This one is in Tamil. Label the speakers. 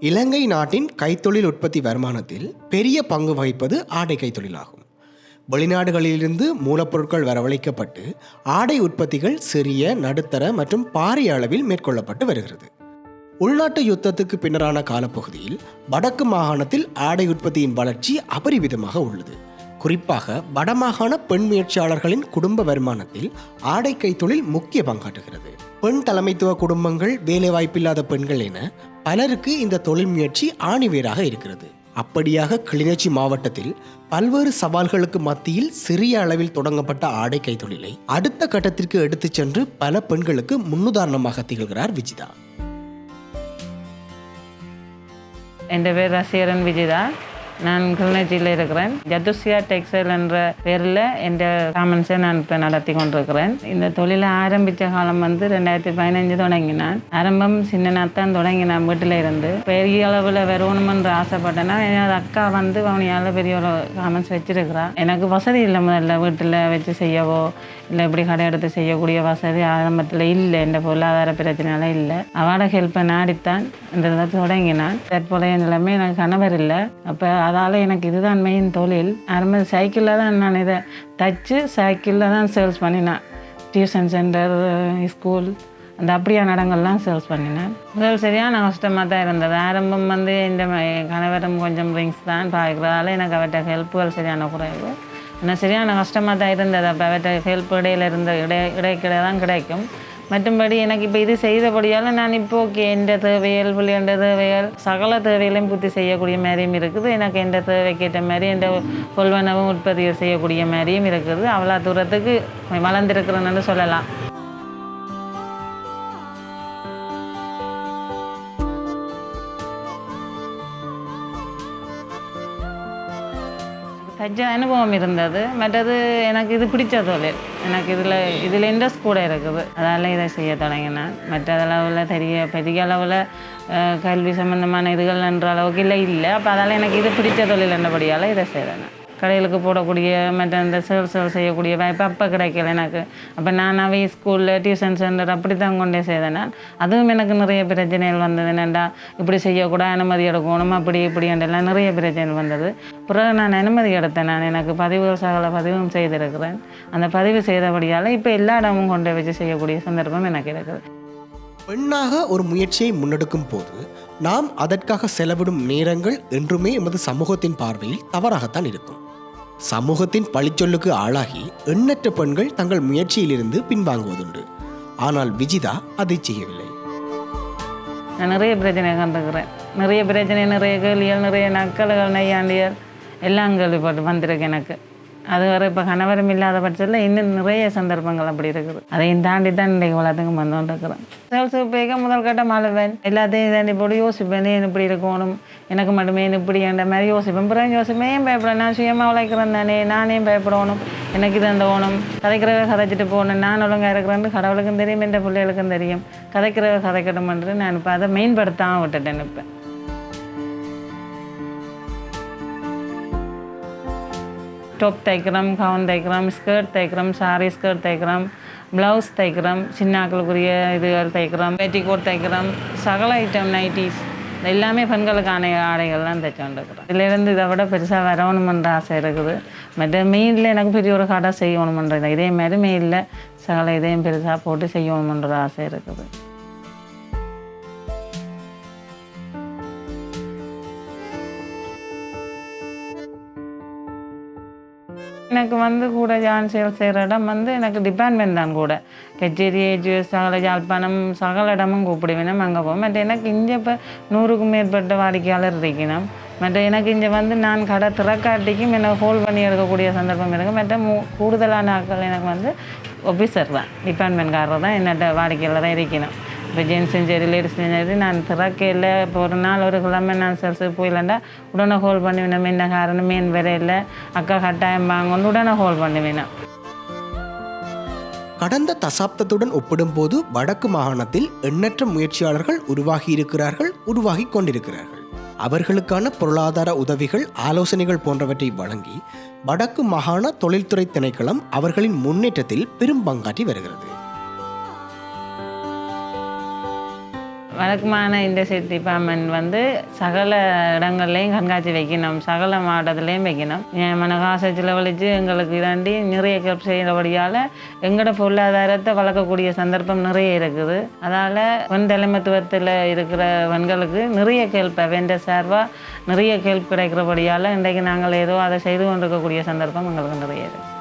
Speaker 1: இலங்கை நாட்டின் கைத்தொழில் உற்பத்தி வருமானத்தில் பெரிய பங்கு வகிப்பது ஆடை கைத்தொழிலாகும். வெளிநாடுகளிலிருந்து மூலப்பொருட்கள் வரவழைக்கப்பட்டு ஆடை உற்பத்திகள் சிறிய நடுத்தர மற்றும் பாரிய அளவில் மேற்கொள்ளப்பட்டு வருகிறது. உள்நாட்டு யுத்தத்துக்கு பின்னரான காலப்பகுதியில் வடக்கு மாகாணத்தில் ஆடை உற்பத்தியின் வளர்ச்சி அபரிவிதமாக உள்ளது. குறிப்பாக வடமாகாண பெண் முயற்சியாளர்களின் குடும்ப வருமானத்தில் ஆடை கைத்தொழில் முக்கிய பங்காற்றுகிறது பெண் தலைமைத்துவ குடும்பங்கள் வேலைவாய்ப்பில்லாத பெண்கள் என பலருக்கு இந்த தொழில் முயற்சி ஆணிவேராக இருக்கிறது அப்படியாக கிளிநொச்சி மாவட்டத்தில் பல்வேறு சவால்களுக்கு மத்தியில் சிறிய அளவில் தொடங்கப்பட்ட ஆடை கைத்தொழிலை அடுத்த கட்டத்திற்கு எடுத்துச் சென்று பல பெண்களுக்கு முன்னுதாரணமாக திகழ்கிறார் விஜிதா
Speaker 2: എൻ്റെ പേര് റസീറൻ വിജിത நான் கிளிநொச்சியில் இருக்கிறேன். ஜதுசியா டெக்ஸ்டைல் என்ற பேரில் என்ற காமன்ஸை நான் இப்போ நடத்தி கொண்டிருக்கிறேன். இந்த தொழிலை ஆரம்பித்த காலம் வந்து ரெண்டாயிரத்தி பதினஞ்சு தொடங்கினான். ஆரம்பம் சின்ன தான் தொடங்கினான் வீட்டில் இருந்து. பெரிய அளவில் வரணுமென்று ஆசைப்பட்டேன்னா எனது அக்கா வந்து அவனியால் பெரிய ஒரு காமன்ஸ் வச்சிருக்கிறா எனக்கு வசதி இல்லை முதல்ல வீட்டில் வச்சு செய்யவோ இல்லை இப்படி கடை எடுத்து செய்யக்கூடிய வசதி ஆரம்பத்தில் இல்லை. இந்த பொருளாதார பிரச்சனையால இல்லை. அவட ஹெல்ப்பை நாடித்தான் இந்த இதை தொடங்கினான். தற்போதைய நிலைமை எனக்கு கணவர் இல்லை. அப்போ அதால் எனக்கு இதுதான் மெயின் தொழில். ஆரம்ப சைக்கிளில் தான் நான் இதை தச்சு சைக்கிளில் தான் சேல்ஸ் பண்ணினேன். டியூஷன் சென்டர் ஸ்கூல் அந்த அப்படியான இடங்கள்லாம் சேல்ஸ் பண்ணினேன். முதல் சரியான கஷ்டமாக தான் இருந்தது. ஆரம்பம் வந்து இந்த ம- கணவரும் கொஞ்சம் ரிங்ஸ் தான் பார்க்குறதால எனக்கு அவர்கிட்ட ஹெல்ப்புகள் சரியான குறைவு. ஆனால் சரியான கஷ்டமாக தான் இருந்தது. அப்போ அவர்கிட்ட ஹெல்ப் இடையில இருந்த இடை இடைக்கிட தான் கிடைக்கும். மற்றும்படி எனக்கு இப்போ இது செய்தபடியால் நான் இப்போ ஓகே எந்த தேவைகள் பிள்ளைண்ட தேவைகள் சகல தேவைகளையும் பூர்த்தி செய்யக்கூடிய மாதிரியும் இருக்குது. எனக்கு எந்த தேவைக்கேற்ற மாதிரி எந்த கொள்வனவும் உற்பத்தி செய்யக்கூடிய மாதிரியும் இருக்குது. அவ்வளோ தூரத்துக்கு வளர்ந்துருக்கிறேன்னு சொல்லலாம். வச்ச அனுபவம் இருந்தது. மற்றது எனக்கு இது பிடிச்ச தொழில். எனக்கு இதில் இதில் இன்ட்ரெஸ்ட் கூட இருக்குது. அதால் இதை செய்ய தொடங்கினேன். மற்ற அளவில் பெரிய பெரிய அளவில் கல்வி சம்மந்தமான இதுகள் என்ற அளவுக்கு இல்லை இல்லை. அப்போ அதால் எனக்கு இது பிடிச்ச தொழில் என்றபடியால் இதை செய்தேன். நான். கடைகளுக்கு போடக்கூடிய மற்ற இந்த சேல்ஸ் செய்யக்கூடிய வாய்ப்பு அப்போ கிடைக்கல எனக்கு. அப்போ நானாகவே ஸ்கூலில் டியூஷன் சென்டர் அப்படி தான் கொண்டே செய்தேன் அதுவும் எனக்கு நிறைய பிரச்சனைகள் வந்தது. என்னெண்டா இப்படி செய்யக்கூடாது அனுமதி எடுக்கணும் அப்படி இப்படி எல்லாம் நிறைய பிரச்சனைகள் வந்தது. பிறகு நான் அனுமதி எடுத்தேன். நான் எனக்கு பதிவுகள் சகல பதிவும் செய்திருக்கிறேன். அந்த பதிவு செய்தபடியால் இப்போ எல்லா இடமும் கொண்டு வச்சு செய்யக்கூடிய சந்தர்ப்பம் எனக்கு இருக்குது.
Speaker 1: பெண்ணாக ஒரு முயற்சியை முன்னெடுக்கும் போது நாம் அதற்காக செலவிடும் நேரங்கள் என்றுமே எமது சமூகத்தின் பார்வையில் தவறாகத்தான் இருக்கும். சமூகத்தின் பழிச்சொல்லுக்கு ஆளாகி எண்ணற்ற பெண்கள் தங்கள் முயற்சியிலிருந்து பின்வாங்குவதுண்டு. ஆனால் விஜிதா அதை செய்யவில்லை.
Speaker 2: நான் நிறைய பிரச்சனை கண்டுக்கிறேன். நிறைய பிரச்சனை நிறைய கேள்விகள் நிறைய நக்கல்கள் நையாண்டியல் எல்லாம் கேள்விப்பட்டு வந்திருக்கு எனக்கு. அது வர இப்போ கணவரும் இல்லாத பட்சத்தில் இன்னும் நிறைய சந்தர்ப்பங்கள் அப்படி இருக்குது. அதையும் தாண்டி தான் இன்றைக்கு வளர்த்துக்கு வந்து இருக்கிறேன் சேல்ஸ் போய்க்க முதல் கட்டம் அழுவேன் எல்லாத்தையும் தாண்டி போட்டு யோசிப்பேன் ஏன் இப்படி இருக்கணும்? எனக்கு மட்டுமே இப்படி? என்ற மாதிரி யோசிப்பேன். பிறகு யோசிப்பேன் ஏன் பயப்படணும் நான் சுயமாக உழைக்கிறேன் தானே? நானே பயப்படணும்? எனக்கு இது அந்த ஓணும் கதைக்கிறவ கதைச்சிட்டு போகணும். நான் ஒழுங்காக இருக்கிறேன்னு கடவுளுக்கும் தெரியும் என்ற பிள்ளைகளுக்கும் தெரியும். கதைக்கிறவ கதைக்கட்டும்ன்றது நான் இப்போ அதை மெயின்படுத்தாமல் விட்டுட்டேன் இப்போ. டாப் தைக்கிறோம் கவுன் தைக்கிறோம் ஸ்கர்ட் தைக்கிறோம் சாரி ஸ்கர்ட் தைக்கிறோம் ப்ளவுஸ் தைக்கிறோம் சின்னாக்களுக்குரிய இதுகள் தைக்கிறோம் பெட்டிகோட் தைக்கிறோம் சகல ஐட்டம் நைட்டிஸ் எல்லாமே பெண்களுக்கான ஆடைகள்லாம் தைச்சோண்டுருக்குறோம் இதுலேருந்து இதை விட பெருசாக வரணுமென்ற ஆசை இருக்குது. மற்ற மெயினில் எனக்கு பெரிய ஒரு கடை செய்யணுமென்ற இதே. மாதிரி மெயிலில் சகல இதையும் பெருசாக போட்டு செய்யணுமென்ற ஆசை இருக்குது. எனக்கு வந்து கூட ஜான் செய்கிற இடம் வந்து எனக்கு டிபார்ட்மெண்ட் தான் கூட. கச்சேரி ஏஜுஎஸ் சகல யாழ்ப்பாணம் சகல இடமும் கூப்பிடுவேன். அங்கே போவோம். மற்ற எனக்கு இங்கே இப்போ நூறுக்கும் மேற்பட்ட வாடிக்கையாளர் இருக்கணும். மற்ற எனக்கு இங்கே வந்து நான் கடை திறக்காட்டிக்கும் எனக்கு ஹோல்ட் பண்ணி எடுக்கக்கூடிய சந்தர்ப்பம் இருக்குது மற்ற மூ கூடுதலான ஆட்கள் எனக்கு வந்து ஆஃபீஸர் தான். டிபார்ட்மெண்ட்காரர் தான் என்னட்ட வாடிக்கையாளர் தான் இருக்கணும். இப்போ ஜென்ஸும் சரி லேடிஸும் சரி நான் திறக்கையில் இப்போ ஒரு நாள் ஒரு கிழமை நான் சர்ஸுக்கு போயிலண்டா உடனே ஹோல் பண்ணுவேன் என்ன காரணம் மீன் வரையில் அக்கா கட்டாயம் வாங்கன்னு உடனே ஹோல் பண்ணுவேன்
Speaker 1: கடந்த தசாப்தத்துடன் ஒப்பிடும்போது வடக்கு மாகாணத்தில் எண்ணற்ற முயற்சியாளர்கள் உருவாகி இருக்கிறார்கள் உருவாகி கொண்டிருக்கிறார்கள். அவர்களுக்கான பொருளாதார உதவிகள் ஆலோசனைகள் போன்றவற்றை வழங்கி வடக்கு மாகாண தொழில்துறை திணைக்களம் அவர்களின் முன்னேற்றத்தில் பெரும் பங்காற்றி வருகிறது.
Speaker 2: வழக்கமான இண்டஸ்ட்ரியல் டிபார்ட்மெண்ட் வந்து சகல இடங்கள்லையும் கண்காட்சி வைக்கணும் சகல மாவட்டத்துலேயும் வைக்கணும். என் காசை செலவழித்து எங்களுக்கு இதாண்டி நிறைய ஹெல்ப் செய்கிறபடியால் எங்களோட பொருளாதாரத்தை வளர்க்கக்கூடிய சந்தர்ப்பம் நிறைய இருக்குது. அதால் பெண் தலைமத்துவத்தில் இருக்கிற பெண்களுக்கு நிறைய ஹெல்ப் வெண்ட சார்பாக நிறைய ஹெல்ப் கிடைக்கிறபடியால் இன்றைக்கு நாங்கள் ஏதோ அதை செய்து கொண்டிருக்கக்கூடிய சந்தர்ப்பம் எங்களுக்கு நிறைய இருக்குது